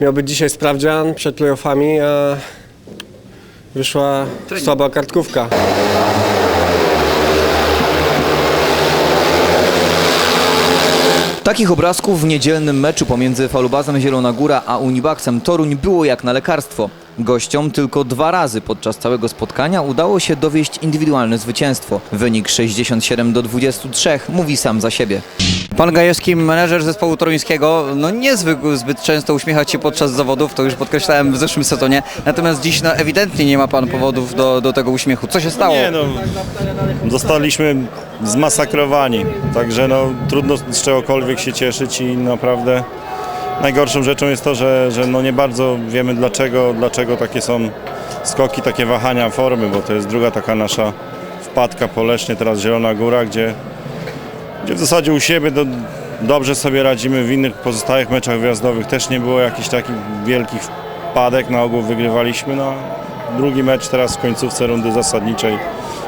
Miał być dzisiaj sprawdzian przed playoffami, a wyszła słaba kartkówka. Takich obrazków w niedzielnym meczu pomiędzy Falubazem Zielona Góra a Unibaksem Toruń było jak na lekarstwo. Gościom tylko dwa razy podczas całego spotkania udało się dowieść indywidualne zwycięstwo. Wynik 67 do 23 mówi sam za siebie. Pan Gajewski, menedżer zespołu toruńskiego, no nie zwykł zbyt często uśmiechać się podczas zawodów, to już podkreślałem w zeszłym sezonie. Natomiast dziś no, ewidentnie nie ma pan powodów do, do tego uśmiechu. Co się stało? Nie no, zostaliśmy zmasakrowani, także no trudno z czegokolwiek się cieszyć i naprawdę najgorszą rzeczą jest to, że, że no nie bardzo wiemy dlaczego, dlaczego takie są skoki, takie wahania formy, bo to jest druga taka nasza wpadka po Lesznie, teraz Zielona Góra, gdzie, gdzie w zasadzie u siebie do, dobrze sobie radzimy, w innych pozostałych meczach wyjazdowych też nie było jakichś takich wielkich wpadek, na ogół wygrywaliśmy, no drugi mecz teraz w końcówce rundy zasadniczej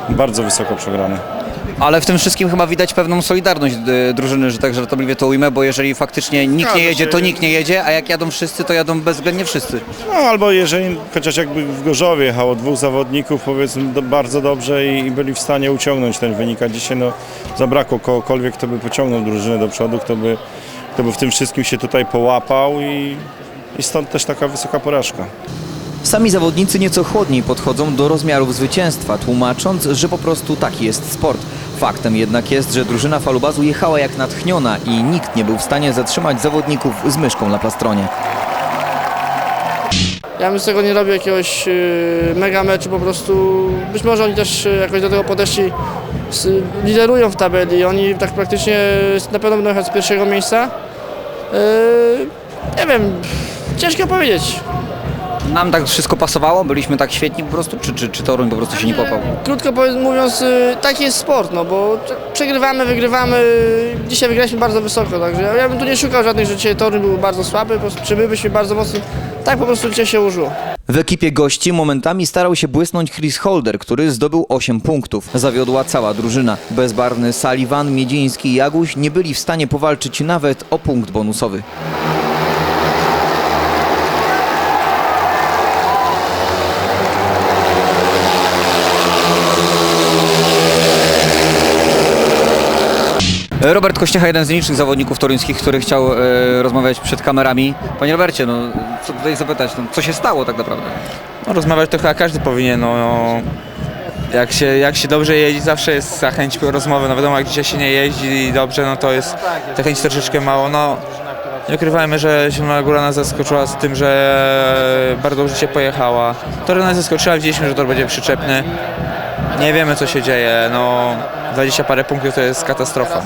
bardzo wysoko przegrany. Ale w tym wszystkim chyba widać pewną solidarność y, drużyny, że tak żartobliwie to ujmę, bo jeżeli faktycznie nikt nie Zgadza jedzie, się. to nikt nie jedzie, a jak jadą wszyscy, to jadą bezwzględnie wszyscy. No albo jeżeli, chociaż jakby w Gorzowie jechało dwóch zawodników, powiedzmy do, bardzo dobrze i, i byli w stanie uciągnąć ten wynik, a dzisiaj no, zabrakło kogokolwiek, kto by pociągnął drużynę do przodu, kto by, kto by w tym wszystkim się tutaj połapał i, i stąd też taka wysoka porażka. Sami zawodnicy nieco chłodniej podchodzą do rozmiarów zwycięstwa, tłumacząc, że po prostu taki jest sport. Faktem jednak jest, że drużyna falubazu jechała jak natchniona i nikt nie był w stanie zatrzymać zawodników z myszką na plastronie. Ja bym z tego nie robił jakiegoś y, mega meczu, po prostu być może oni też y, jakoś do tego podeszli, liderują w tabeli, oni tak praktycznie na pewno będą jechać z pierwszego miejsca. Y, nie wiem, ciężko powiedzieć. Nam tak wszystko pasowało, byliśmy tak świetni po prostu, czy, czy, czy Toruń po prostu się nie popał? Krótko mówiąc, y, taki jest sport, no bo t- przegrywamy, wygrywamy. Dzisiaj wygraliśmy bardzo wysoko, także ja, ja bym tu nie szukał żadnych, że dzisiaj Torun był bardzo słaby, po prostu, czy my byliśmy bardzo mocni. Tak po prostu dzisiaj się użyło. W ekipie gości momentami starał się błysnąć Chris Holder, który zdobył 8 punktów. Zawiodła cała drużyna. Bezbarwny Sullivan, Miedziński i Jaguś nie byli w stanie powalczyć nawet o punkt bonusowy. Robert Kościecha, jeden z nielicznych zawodników toruńskich, który chciał e, rozmawiać przed kamerami. Panie Robercie, no co tutaj zapytać, no, co się stało tak naprawdę? No, rozmawiać to chyba każdy powinien. No, no, jak, się, jak się dobrze jeździ, zawsze jest chęć rozmowy. No wiadomo, jak dzisiaj się nie jeździ dobrze, no to jest ta chęć troszeczkę mało. No, nie ukrywajmy, że Zielona Góra nas zaskoczyła z tym, że bardzo dobrze się pojechała. Tor nas zaskoczyła, widzieliśmy, że tor będzie przyczepny. Nie wiemy, co się dzieje. No, 20 parę punktów to jest katastrofa.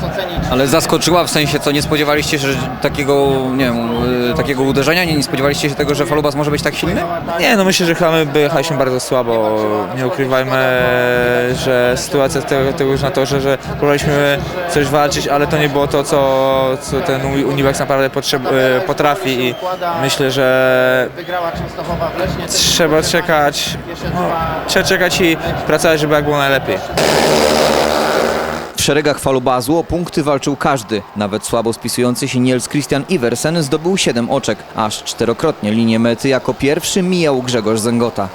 Ale zaskoczyła w sensie, co nie spodziewaliście się że takiego, nie wiem, y, takiego uderzenia? Nie, nie spodziewaliście się tego, że Falubas może być tak silny? Nie, no myślę, że chyba my jechaliśmy bardzo słabo. Nie ukrywajmy, że sytuacja tego, tego już na to, że, próbowaliśmy coś walczyć, ale to nie było to, co, co ten Uni- naprawdę potrzeb, e, potrafi i myślę, że trzeba czekać, no, trzeba czekać i pracować, żeby jak było najlepiej. W szeregach Falubazu o punkty walczył każdy. Nawet słabo spisujący się Niels Christian Iversen zdobył 7 oczek. Aż czterokrotnie linię mety jako pierwszy mijał Grzegorz Zęgota.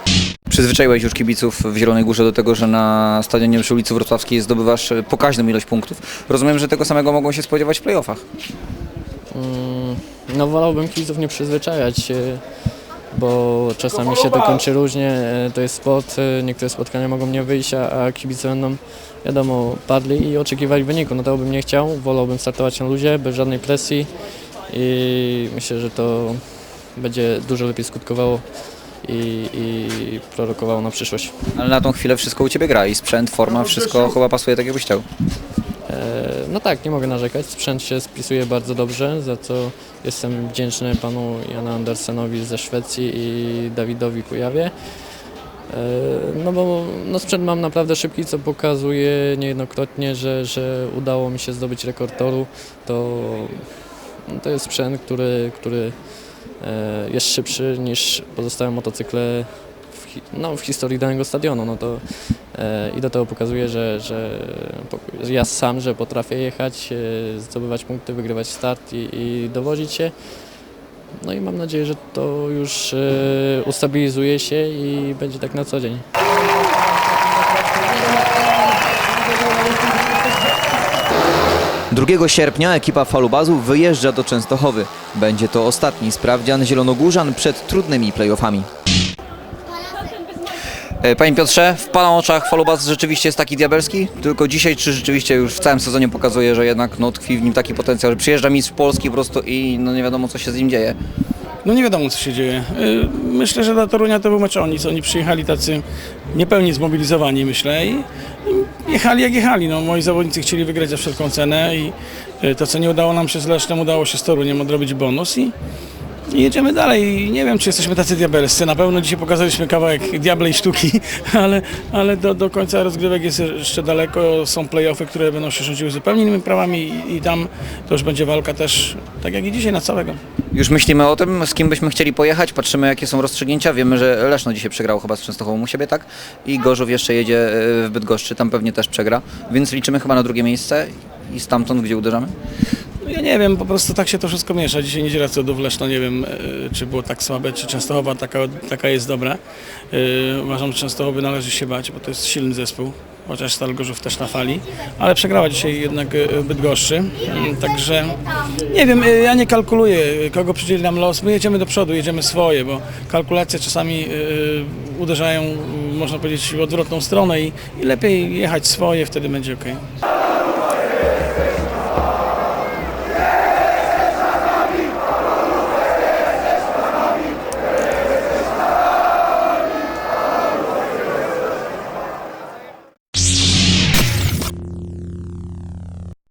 Przyzwyczaiłeś już kibiców w Zielonej Górze do tego, że na stadionie przy ulicy Wrocławskiej zdobywasz e, pokaźną ilość punktów. Rozumiem, że tego samego mogą się spodziewać w playoffach. No wolałbym kibiców nie przyzwyczajać, e, bo czasami się to kończy różnie, e, to jest sport, e, niektóre spotkania mogą nie wyjść, a a kibice będą, wiadomo, padli i oczekiwali wyniku. No tego bym nie chciał, wolałbym startować na luzie, bez żadnej presji i myślę, że to będzie dużo lepiej skutkowało i, i prorokowało na przyszłość. Ale na tą chwilę wszystko u Ciebie gra i sprzęt, forma, wszystko chyba pasuje tak jakbyś chciał. E, No tak, nie mogę narzekać. Sprzęt się spisuje bardzo dobrze, za co jestem wdzięczny panu Jana Andersenowi ze Szwecji i Dawidowi Kujawie. E, No bo no sprzęt mam naprawdę szybki, co pokazuje niejednokrotnie, że, że udało mi się zdobyć rekord toru. To, to jest sprzęt, który, który e, jest szybszy niż pozostałe motocykle no, w historii danego stadionu. No to E, I do tego pokazuje, że, że ja sam, że potrafię jechać, e, zdobywać punkty, wygrywać start i, i dowodzić się. No i mam nadzieję, że to już e, ustabilizuje się i będzie tak na co dzień. Drugiego sierpnia ekipa Falubazu wyjeżdża do Częstochowy. Będzie to ostatni sprawdzian zielonogórzan przed trudnymi playoffami. E, Panie Piotrze, w Pana oczach Falubaz rzeczywiście jest taki diabelski? Tylko dzisiaj, czy rzeczywiście już w całym sezonie pokazuje, że jednak no, tkwi w nim taki potencjał, że przyjeżdża mistrz Polski po prostu i no, nie wiadomo co się z nim dzieje? No nie wiadomo, co się dzieje. Y, Myślę, że dla Torunia to był mecz o nic. Oni przyjechali tacy niepełni zmobilizowani, myślę, i jechali jak jechali. No, moi zawodnicy chcieli wygrać za wszelką cenę i y, to, co nie udało nam się z Lesznem, udało się z Toruniem odrobić bonus i, i jedziemy dalej. Nie wiem, czy jesteśmy tacy diabelscy. Na pewno dzisiaj pokazaliśmy kawałek diabla i sztuki, ale, ale do, do końca rozgrywek jest jeszcze daleko. Są play-offy, które będą się rządziły zupełnie innymi prawami i, i tam to już będzie walka też, tak jak i dzisiaj, na całego. Już myślimy o tym, z kim byśmy chcieli pojechać, patrzymy jakie są rozstrzygnięcia. Wiemy, że Leszno dzisiaj przegrał chyba z Częstochową u siebie, tak? I Gorzów jeszcze jedzie e, w Bydgoszczy, tam pewnie też przegra. Więc liczymy chyba na drugie miejsce i stamtąd, gdzie uderzamy? No Ja nie wiem, po prostu tak się to wszystko miesza. Dzisiaj niedziela co do Wleszno, nie wiem, e, czy było tak słabe, czy Częstochowa taka, taka jest dobra. E, Uważam, że Częstochowy należy się bać, bo to jest silny zespół, chociaż Stal Gorzów też na fali, ale przegrała dzisiaj jednak e, Bydgoszczy, Mm, także nie wiem, ja nie kalkuluję, kogo przydzieli nam los. My jedziemy do przodu, jedziemy swoje, bo kalkulacje czasami uderzają, można powiedzieć, w odwrotną stronę i, i lepiej jechać swoje, wtedy będzie ok.